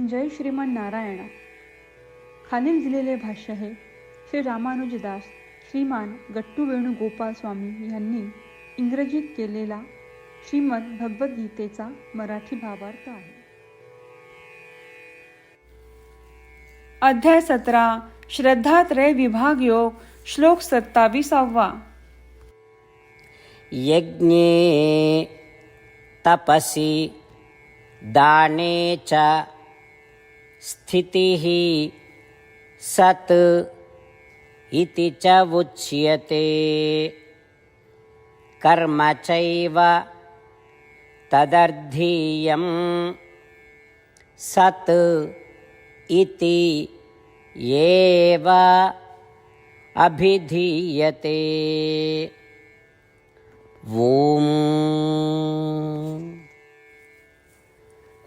जय श्रीमान नारायणा. खालील दिलेले भाष्य हे श्री रामानुजदास श्रीमान गट्टू वेणुगोपाल स्वामी यांनी इंग्रजीत केलेला श्रीमद भगवद्गीतेचा मराठी भावार्थ आहे. अध्याय सतरा. श्रद्धात्रय विभाग योग. श्लोक सत्तावीसावा. यज्ञे तपसी दाने च स्थितिः सत् इति च उच्यते। कर्म चैव तदर्थीयं सत् इति एव अभिधीयते। ॐ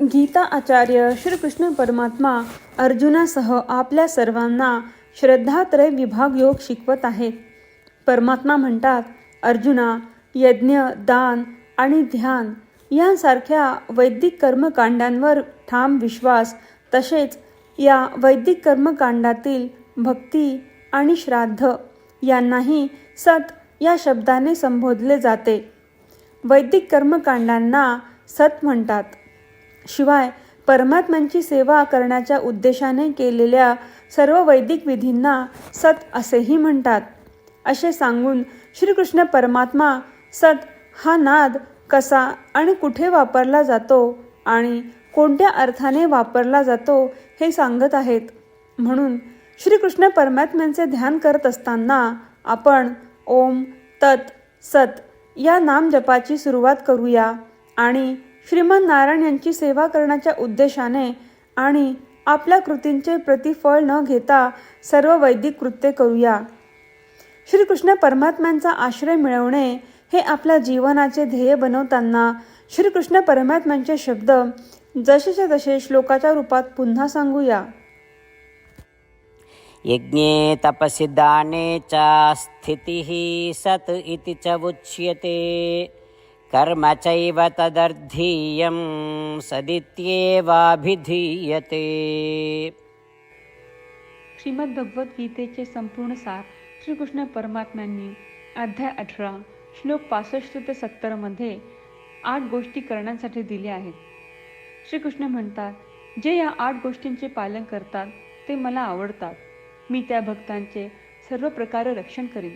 गीता आचार्य श्रीकृष्ण परमात्मा अर्जुनासह आपल्या सर्वांना श्रद्धात्रय विभाग योग शिकवत आहेत. परमात्मा म्हणतात अर्जुना यज्ञ दान आणि ध्यान यांसारख्या वैदिक कर्मकांडांवर ठाम विश्वास तसेच या वैदिक कर्मकांडातील भक्ती आणि श्राद्ध यांनाही सत या शब्दाने संबोधले जाते. वैदिक कर्मकांडांना सत म्हणतात. शिवाय परमात्म्यांची सेवा करण्याच्या उद्देशाने केलेल्या सर्व वैदिक विधींना सत असेही म्हणतात. असे सांगून श्रीकृष्ण परमात्मा सत हा नाद कसा आणि कुठे वापरला जातो आणि कोणत्या अर्थाने वापरला जातो हे सांगत आहेत. म्हणून श्रीकृष्ण परमात्म्यांचे ध्यान करत असताना आपण ओम तत् सत या नाम जपाची सुरुवात करूया आणि श्रीमंत नारायण यांची सेवा करण्याच्या उद्देशाने आणि आपल्या कृतींचे प्रतिफळ न घेता सर्व वैदिक कृत्ये करूया. श्रीकृष्ण परमात्म्यांचा आश्रय मिळवणे हे आपल्या जीवनाचे ध्येय बनवताना श्रीकृष्ण परमात्म्यांचे शब्द जसेच्या तसे श्लोकाच्या रूपात पुन्हा सांगूया. यज्ञे तपसि दाने च स्थितिः सत् इति च उच्यते. कर्म चैव तदर्थीयं सदित्येवाभिधीयते। श्रीमद्भगवद्गीतेचे संपूर्ण सार श्रीकृष्ण परमात्म्यांनी अध्याय अठरा श्लोक पासष्ट ते सत्तरमध्ये आठ गोष्टी करण्यासाठी दिल्या आहेत. श्रीकृष्ण म्हणतात जे या आठ गोष्टींचे पालन करतात ते मला आवडतात. मी त्या भक्तांचे सर्व प्रकारे रक्षण करीन.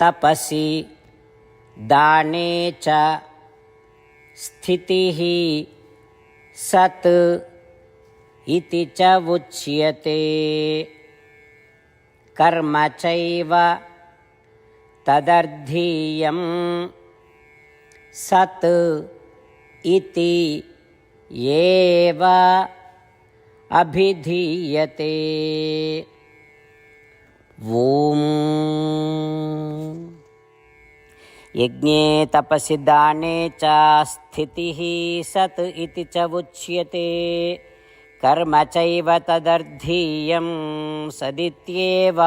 तपसि दाने च स्थितिः सत् इति च उच्यते। कर्म चैव तदर्थीयं सत् इति एव अभिधीयते। ॐ यज्ञे तपसि दाने च स्थितिः सत् इति च उच्यते। कर्म चैव तदर्थीयं सदित्येवाभिधीयते